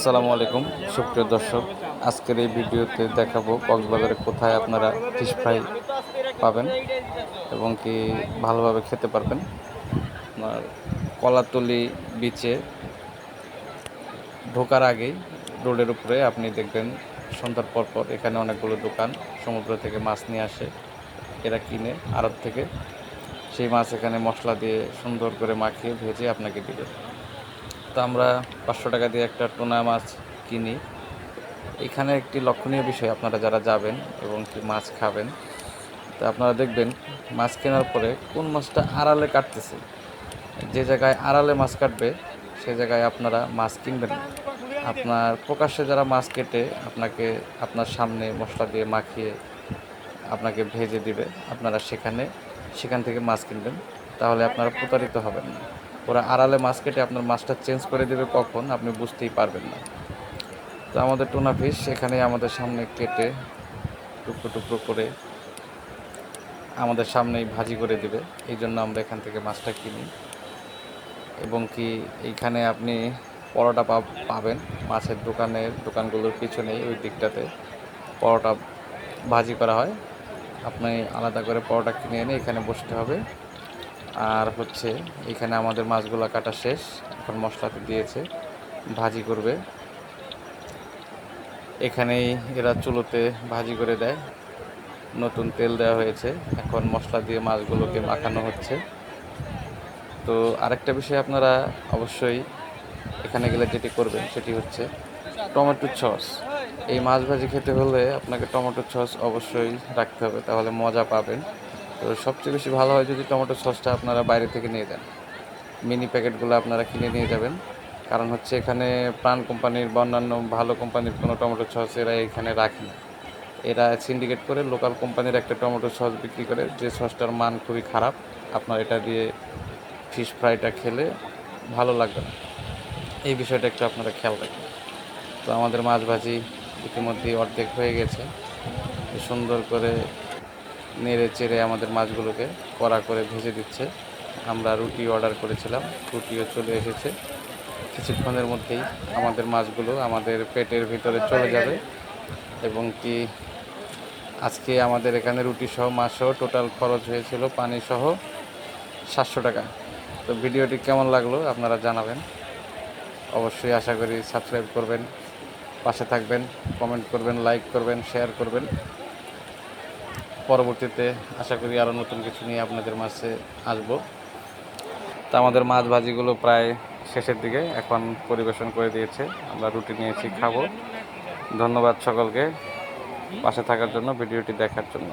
আসসালামু আলাইকুম, সুপ্রিয় দর্শক। আজকের এই ভিডিওতে দেখাবো কক্সবাজারে কোথায় আপনারা ফিশ ফ্রাই পাবেন এবং কি ভালোভাবে খেতে পারবেন। আপনার কলাতলি বিচে ঢোকার আগেই রোডের উপরে আপনি দেখবেন সন্ধ্যার পর পর এখানে অনেকগুলো দোকান, সমুদ্র থেকে মাছ নিয়ে আসে, এরা কিনে আড়ত থেকে। সেই মাছ এখানে মশলা দিয়ে সুন্দর করে মাখিয়ে ভেজে আপনাকে দিবে। তো আমরা পাঁচশো টাকা দিয়ে একটা টোনা মাছ কিনি। এখানে একটি লক্ষণীয় বিষয়, আপনারা যারা যাবেন এবং কি মাছ খাবেন, তো আপনারা দেখবেন মাছ কেনার পরে কোন মাছটা আড়ালে কাটতেছে। যে জায়গায় আড়ালে মাছ কাটবে, সে জায়গায় আপনারা মাছ কিনবেন। আপনার প্রকাশ্যে যারা মাছ কেটে আপনাকে আপনার সামনে মশলা দিয়ে মাখিয়ে আপনাকে ভেজে দিবে, আপনারা সেখানে, সেখান থেকে মাছ কিনবেন। তাহলে আপনারা প্রতারিত হবেন না। ওরা আড়ালে মাছ কেটে আপনার মাছটা চেঞ্জ করে দেবে কখন, আপনি বুঝতেই পারবেন না। তো আমাদের টোনা ফিশ এখানে আমাদের সামনে কেটে টুকরো টুকরো করে আমাদের সামনেই ভাজি করে দেবে। এই জন্য আমরা এখান থেকে মাছটা কিনি। এবং কি এইখানে আপনি পরোটা পাবেন, মাছের দোকানের দোকানগুলোর পিছনেই ওই দিকটাতে পরোটা ভাজি করা হয়। আপনি আলাদা করে পরোটা কিনে এনে এখানে বসতে হবে। আর হচ্ছে এখানে আমাদের মাছগুলো কাটা শেষ। এখন মশলাতে দিয়েছে, ভাজি করবে। এখানেই এরা চুলোতে ভাজি করে দেয়। নতুন তেল দেওয়া হয়েছে। এখন মশলা দিয়ে মাছগুলোকে মাখানো হচ্ছে। তো আরেকটা বিষয় আপনারা অবশ্যই এখানে গেলে যেটি করবেন, সেটি হচ্ছে টমেটো সস। এই মাছ ভাজি খেতে হলে আপনাকে টমেটো সস অবশ্যই রাখতে হবে, তাহলে মজা পাবেন। তো সবচেয়ে বেশি ভালো হয় যদি টমেটো সসটা আপনারা বাইরে থেকে নিয়ে যান মিনি প্যাকেটগুলো আপনারা কিনে নিয়ে যাবেন। কারণ হচ্ছে এখানে প্রাণ কোম্পানির বা অন্যান্য ভালো কোম্পানির কোনো টমেটো সস এরা এখানে রাখে না। এরা সিন্ডিকেট করে লোকাল কোম্পানির একটা টমেটো সস বিক্রি করে। যে সসটার মান খুবই খারাপ, আপনার এটা দিয়ে ফিশ ফ্রাইটা খেলে ভালো লাগবে না। এই বিষয়টা একটু আপনারা খেয়াল রাখবেন। তো আমাদের মাছ ভাজি ইতিমধ্যেই অর্ধেক হয়ে গেছে। সুন্দর করে নেড়ে চেড়ে আমাদের মাছগুলোকে কড়া করে ভেজে দিচ্ছে। আমরা রুটি অর্ডার করেছিলাম, রুটিও চলে এসেছে। কিছুক্ষণের মধ্যেই আমাদের মাছগুলো আমাদের পেটের ভিতরে চলে যাবে। এবং কি আজকে আমাদের এখানে রুটি সহ, মাছ সহ টোটাল খরচ হয়েছিল পানি সহ সাতশো টাকা। তো ভিডিওটি কেমন লাগল আপনারা জানাবেন। অবশ্যই আশা করি সাবস্ক্রাইব করবেন, পাশে থাকবেন কমেন্ট করবেন লাইক করবেন শেয়ার করবেন। পরবর্তীতে আশা করি আরও নতুন কিছু নিয়ে আপনাদের মাঝে আসব। তা আমাদের মাছ ভাজিগুলো প্রায় শেষের দিকে এখন পরিবেশন করে দিয়েছে। আমরা রুটি নিয়েছি, খাব। ধন্যবাদ সকলকে পাশে থাকার জন্য, ভিডিওটি দেখার জন্য।